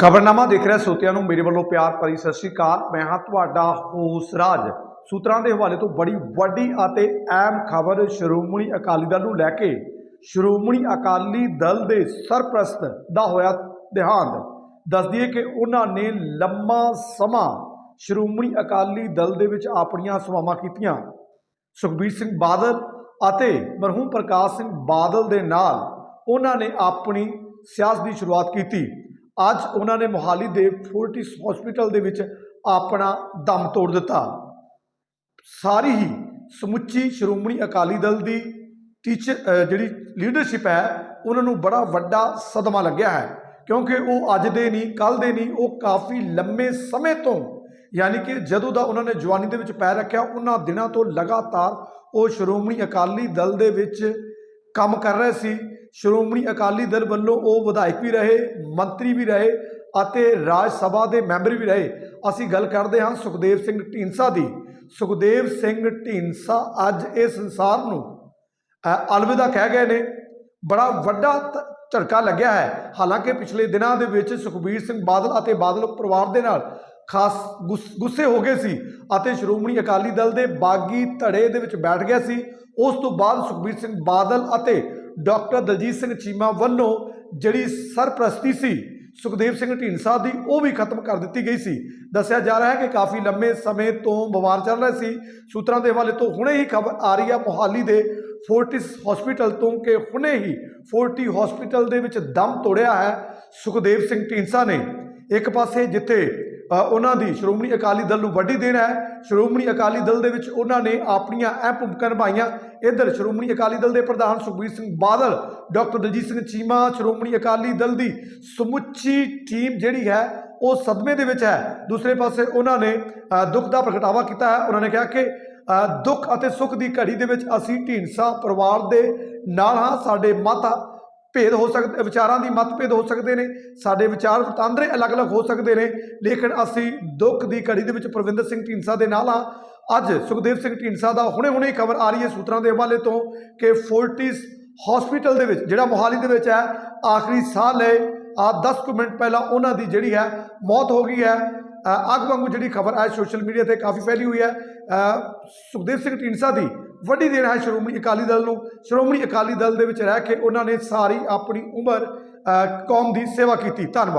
ਖਬਰਨਾਮਾ ਦੇਖ ਰਿਹਾ ਸੋਤਿਆਂ ਨੂੰ ਮੇਰੇ ਵੱਲੋਂ ਪਿਆਰ ਭਰੀ ਸਤਿ ਸ਼੍ਰੀ ਅਕਾਲ। ਮੈਂ ਹਾਂ ਤੁਹਾਡਾ ਹੋਸ ਰਾਜ। ਸੂਤਰਾਂ ਦੇ ਹਵਾਲੇ ਤੋਂ ਬੜੀ ਵੱਡੀ ਅਤੇ ਅਹਿਮ ਖਬਰ ਸ਼੍ਰੋਮਣੀ ਅਕਾਲੀ ਦਲ ਨੂੰ ਲੈ ਕੇ ਸ਼੍ਰੋਮਣੀ ਅਕਾਲੀ ਦਲ ਦੇ ਸਰਪ੍ਰਸਤ ਦਾ ਹੋਇਆ ਦੇਹਾਂਤ। ਦੱਸਦੀ ਹੈ ਕਿ ਉਹਨਾਂ ਨੇ ਲੰਮਾ ਸਮਾਂ ਸ਼੍ਰੋਮਣੀ ਅਕਾਲੀ ਦਲ ਦੇ ਵਿੱਚ ਆਪਣੀਆਂ ਸੇਵਾਵਾਂ ਕੀਤੀਆਂ। ਸੁਖਬੀਰ ਸਿੰਘ ਬਾਦਲ ਅਤੇ ਮਰਹੂਮ ਪ੍ਰਕਾਸ਼ ਸਿੰਘ ਬਾਦਲ ਦੇ ਨਾਲ ਉਹਨਾਂ ਨੇ ਆਪਣੀ ਸਿਆਸਤ ਦੀ ਸ਼ੁਰੂਆਤ ਕੀਤੀ। ਅੱਜ ਉਹਨਾਂ ਨੇ ਮੋਹਾਲੀ ਦੇ ਫੋਰਟਿਸ ਹਸਪੀਟਲ ਦੇ ਵਿੱਚ ਆਪਣਾ ਦਮ ਤੋੜ ਦਿੱਤਾ। ਸਾਰੀ ਹੀ ਸਮੁੱਚੀ ਸ਼੍ਰੋਮਣੀ ਅਕਾਲੀ ਦਲ ਦੀ ਟੀਚਰ ਜਿਹੜੀ ਲੀਡਰਸ਼ਿਪ ਹੈ, ਉਹਨਾਂ ਨੂੰ ਬੜਾ ਵੱਡਾ ਸਦਮਾ ਲੱਗਿਆ ਹੈ। ਕਿਉਂਕਿ ਉਹ ਅੱਜ ਦੇ ਨਹੀਂ ਕੱਲ ਦੇ ਨਹੀਂ, ਉਹ ਕਾਫੀ ਲੰਮੇ ਸਮੇਂ ਤੋਂ, ਯਾਨੀ ਕਿ ਜਦੋਂ ਦਾ ਉਹਨਾਂ ਨੇ ਜਵਾਨੀ ਦੇ ਵਿੱਚ ਪੈਰ ਰੱਖਿਆ, ਉਹਨਾਂ ਦਿਨਾਂ ਤੋਂ ਲਗਾਤਾਰ ਉਹ ਸ਼੍ਰੋਮਣੀ ਅਕਾਲੀ ਦਲ ਦੇ ਵਿੱਚ ਕੰਮ ਕਰ ਰਹੇ ਸੀ। ਸ਼੍ਰੋਮਣੀ ਅਕਾਲੀ ਦਲ ਵੱਲੋਂ ਉਹ ਵਿਧਾਇਕ ਵੀ ਰਹੇ, ਮੰਤਰੀ ਵੀ ਰਹੇ ਅਤੇ ਰਾਜ ਸਭਾ ਦੇ ਮੈਂਬਰ ਵੀ ਰਹੇ। ਅਸੀਂ ਗੱਲ ਕਰਦੇ ਹਾਂ ਸੁਖਦੇਵ ਸਿੰਘ ਢੀਂਡਸਾ ਦੀ। ਸੁਖਦੇਵ ਸਿੰਘ ਢੀਂਡਸਾ ਅੱਜ ਇਹ ਸੰਸਾਰ ਨੂੰ ਅਲਵਿਦਾ ਕਹਿ ਗਏ ਨੇ। ਬੜਾ ਵੱਡਾ ਧ- ਝਟਕਾ ਲੱਗਿਆ ਹੈ। ਹਾਲਾਂਕਿ ਪਿਛਲੇ ਦਿਨਾਂ ਦੇ ਵਿੱਚ ਸੁਖਬੀਰ ਸਿੰਘ ਬਾਦਲ ਅਤੇ ਬਾਦਲ ਪਰਿਵਾਰ ਦੇ ਨਾਲ ਖਾਸ ਗੁੱਸ- ਗੁੱਸੇ ਹੋ ਗਏ ਸੀ ਅਤੇ ਸ਼੍ਰੋਮਣੀ ਅਕਾਲੀ ਦਲ ਦੇ ਬਾਗੀ ਧੜੇ ਦੇ ਵਿੱਚ ਬੈਠ ਗਿਆ ਸੀ। ਉਸ ਤੋਂ ਬਾਅਦ ਸੁਖਬੀਰ ਸਿੰਘ ਬਾਦਲ ਅਤੇ ਡਾਕਟਰ ਦਲਜੀਤ ਸਿੰਘ ਚੀਮਾ ਵੱਲੋਂ ਜਿਹੜੀ ਸਰਪ੍ਰਸਤੀ ਸੀ, ਸੁਖਦੇਵ ਸਿੰਘ ਢੀਂਡਸਾ ਦੀ, ਉਹ ਵੀ ਖਤਮ ਕਰ ਦਿੱਤੀ ਗਈ ਸੀ। ਦੱਸਿਆ ਜਾ ਰਿਹਾ ਹੈ ਕਿ ਕਾਫੀ ਲੰਮੇ ਸਮੇਂ ਤੋਂ ਬਿਮਾਰ ਚੱਲ ਰਹੇ ਸੀ। ਸੂਤਰਾਂ ਦੇ ਹਵਾਲੇ ਤੋਂ ਹੁਣੇ ਹੀ ਖਬਰ ਆ ਰਹੀ ਹੈ, ਮੋਹਾਲੀ ਦੇ ਫੋਰਟਿਸ ਹਸਪੀਟਲ ਤੋਂ ਕਿ ਹੁਣੇ ਹੀ ਫੋਰਟੀ ਹਸਪੀਟਲ ਦੇ ਵਿੱਚ ਦਮ ਤੋੜਿਆ ਹੈ ਸੁਖਦੇਵ ਸਿੰਘ ਢੀਂਡਸਾ ਨੇ। ਇੱਕ ਪਾਸੇ ਜਿੱਥੇ ਉਹਨਾਂ ਦੀ ਸ਼੍ਰੋਮਣੀ ਅਕਾਲੀ ਦਲ ਨੂੰ ਵੱਡੀ ਦੇਣ ਹੈ। ਸ਼੍ਰੋਮਣੀ ਅਕਾਲੀ ਦਲ ਦੇ ਵਿੱਚ ਉਹਨਾਂ ਨੇ ਆਪਣੀਆਂ ਅਹਿਮ ਭੂਮਿਕਾ ਨਿਭਾਈਆਂ। ਇੱਧਰ ਸ਼੍ਰੋਮਣੀ ਅਕਾਲੀ ਦਲ ਦੇ ਪ੍ਰਧਾਨ ਸੁਖਬੀਰ ਸਿੰਘ ਬਾਦਲ, ਡਾਕਟਰ ਦਲਜੀਤ ਸਿੰਘ ਚੀਮਾ, ਸ਼੍ਰੋਮਣੀ ਅਕਾਲੀ ਦਲ ਦੀ ਸਮੁੱਚੀ ਟੀਮ ਜਿਹੜੀ ਹੈ, ਉਹ ਸਦਮੇ ਦੇ ਵਿੱਚ ਹੈ। ਦੂਸਰੇ ਪਾਸੇ ਉਹਨਾਂ ਨੇ ਦੁੱਖ ਦਾ ਪ੍ਰਗਟਾਵਾ ਕੀਤਾ ਹੈ। ਉਹਨਾਂ ਨੇ ਕਿਹਾ ਕਿ ਦੁੱਖ ਅਤੇ ਸੁੱਖ ਦੀ ਘੜੀ ਦੇ ਵਿੱਚ ਅਸੀਂ ਢੀਂਡਸਾ ਪਰਿਵਾਰ ਦੇ ਨਾਲ ਹਾਂ, ਸਾਡੇ ਮਾਤਾ ਭੇਦ ਹੋ ਸਕਦੇ, ਵਿਚਾਰਾਂ ਦੀ ਮਤਭੇਦ ਹੋ ਸਕਦੇ ਨੇ, ਸਾਡੇ ਵਿਚਾਰ ਵਟਾਂਦਰੇ ਅਲੱਗ-ਅਲੱਗ ਹੋ ਸਕਦੇ ਨੇ, ਲੇਕਿਨ ਅਸੀਂ ਦੁੱਖ ਦੀ ਘੜੀ ਦੇ ਵਿੱਚ ਪ੍ਰਵਿੰਦਰ ਸਿੰਘ ਢੀਂਡਸਾ ਦੇ ਨਾਲ ਹਾਂ। ਅੱਜ ਸੁਖਦੇਵ ਸਿੰਘ ਢੀਂਡਸਾ ਦਾ ਹੁਣੇ-ਹੁਣੇ ਖਬਰ ਆ ਰਹੀ ਹੈ ਸੂਤਰਾਂ ਦੇ ਹਵਾਲੇ ਤੋਂ ਕਿ ਫੋਰਟਿਸ ਹਸਪੀਟਲ ਦੇ ਵਿੱਚ, ਜਿਹੜਾ ਮੋਹਾਲੀ ਦੇ ਵਿੱਚ ਹੈ, ਆਖਰੀ ਸਾਹ ਲਏ। ਆ 10 ਕੁ ਮਿੰਟ ਪਹਿਲਾਂ ਉਹਨਾਂ ਦੀ ਜਿਹੜੀ ਹੈ, ਮੌਤ ਹੋ ਗਈ ਹੈ। ਅੱਗ ਵਾਂਗੂ ਜਿਹੜੀ ਖਬਰ ਹੈ ਸੋਸ਼ਲ ਮੀਡੀਆ ਤੇ ਕਾਫੀ ਫੈਲੀ ਹੋਈ ਹੈ। ਸੁਖਦੇਵ ਸਿੰਘ ਢੀਂਡਸਾ ਦੀ ਵੱਡੀ ਦੇਣ ਹੈ ਸ਼੍ਰੋਮਣੀ ਅਕਾਲੀ ਦਲ ਨੂੰ। ਸ਼੍ਰੋਮਣੀ ਅਕਾਲੀ ਦਲ ਦੇ ਵਿੱਚ ਰਹਿ ਕੇ ਉਹਨਾਂ ਨੇ ਸਾਰੀ ਆਪਣੀ ਉਮਰ ਕੌਮ ਦੀ ਸੇਵਾ ਕੀਤੀ। ਧੰਨਵਾਦ।